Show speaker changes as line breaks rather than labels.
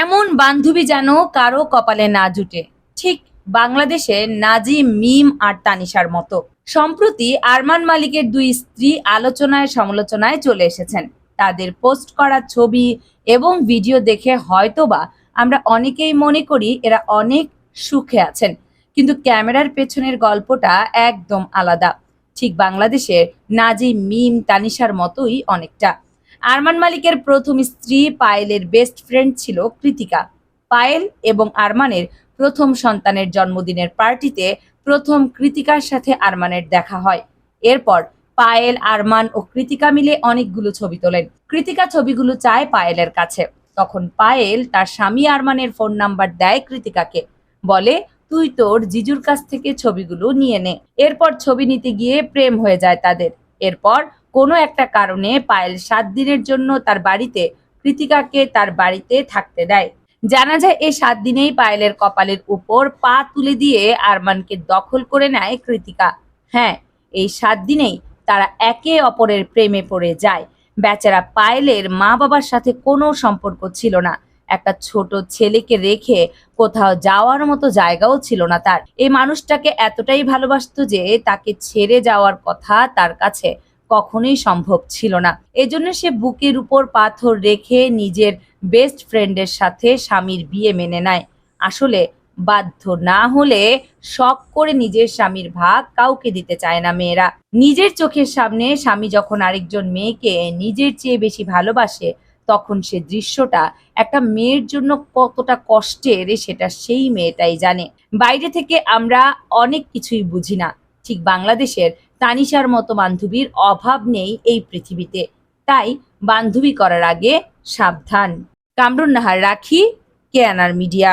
এমন বান্ধবী যেন কারও কপালে না জুটে। ঠিক বাংলাদেশে নাজি, মিম আর তানিশার মতো। সম্প্রতি আরমান মালিকের দুই স্ত্রী আলোচনায়, সমালোচনায় চলে এসেছেন। তাদের পোস্ট করা ছবি এবং ভিডিও দেখে হয়তোবা আমরা অনেকেই মনে করি এরা অনেক সুখে আছেন। কিন্তু ক্যামেরার পেছনের গল্পটা একদম আলাদা। ঠিক বাংলাদেশের নাজি, মিম, তানিশার মতোই অনেকটা। আরমান মালিকের প্রথম স্ত্রী পায়েলের বেস্ট ফ্রেন্ড ছিল কৃতিকা। পায়েল এবং আরমানের প্রথম সন্তানের জন্মদিনের পার্টিতে প্রথম কৃতিকার সাথে আরমানের দেখা হয়। এরপর পায়েল, আরমান ও কৃতিকা মিলে অনেকগুলো ছবি তোলেন। কৃতিকা ছবিগুলো চায় পায়েলের কাছে। তখন পায়েল তার স্বামী আরমানের ফোন নাম্বার দেয় কৃতিকাকে। বলে, তুই তোর জিজুর কাছ থেকে ছবিগুলো নিয়ে নে। এরপর ছবি নিতে গিয়ে প্রেম হয়ে যায় তাদের। এরপর কোনো একটা কারণে পায়েল সাত দিনের জন্য তার বাড়িতে কৃতিকাকে তার বাড়িতে থাকতে দেয়। জানা যায় এই সাত দিনেই পায়েলের কপালের উপর পা তুলে দিয়ে আরমানকে দখল করে নেয় কৃতিকা। হ্যাঁ এই সাত দিনেই তারা একে অপরের প্রেমে পড়ে যায়। বেচারা পায়েলের মা বাবার সাথে কোনো সম্পর্ক ছিল না। একটা ছোট ছেলেকে রেখে কোথাও যাওয়ার মতো জায়গাও ছিল না তার। এই মানুষটাকে এতটাই ভালোবাসতো যে তাকে ছেড়ে যাওয়ার কথা তার কাছে কখনোই সম্ভব ছিল না। এজন্য সে বুকের উপর পাথর রেখে নিজের বেস্ট ফ্রেন্ডের সাথে স্বামীর বিয়ে মেনে নেয়। আসলে বাধ্য না হলে শখ করে নিজের স্বামীর ভাগ কাউকে দিতে চায় না মেয়েরা। নিজের চোখের সামনে স্বামী যখন আরেকজন মেয়েকে নিজের চেয়ে বেশি ভালোবাসে, তখন সে দৃশ্যটা একটা মেয়ের জন্য কতটা কষ্টের সেটা সেই মেয়েটাই জানে। বাইরে থেকে আমরা অনেক কিছুই বুঝি না। ঠিক বাংলাদেশের তানিশার মতো বান্ধবীর অভাব নেই এই পৃথিবীতে। তাই বান্ধবী করার আগে সাবধান। কামরুন নাহার রাখি কেয়ানার মিডিয়া।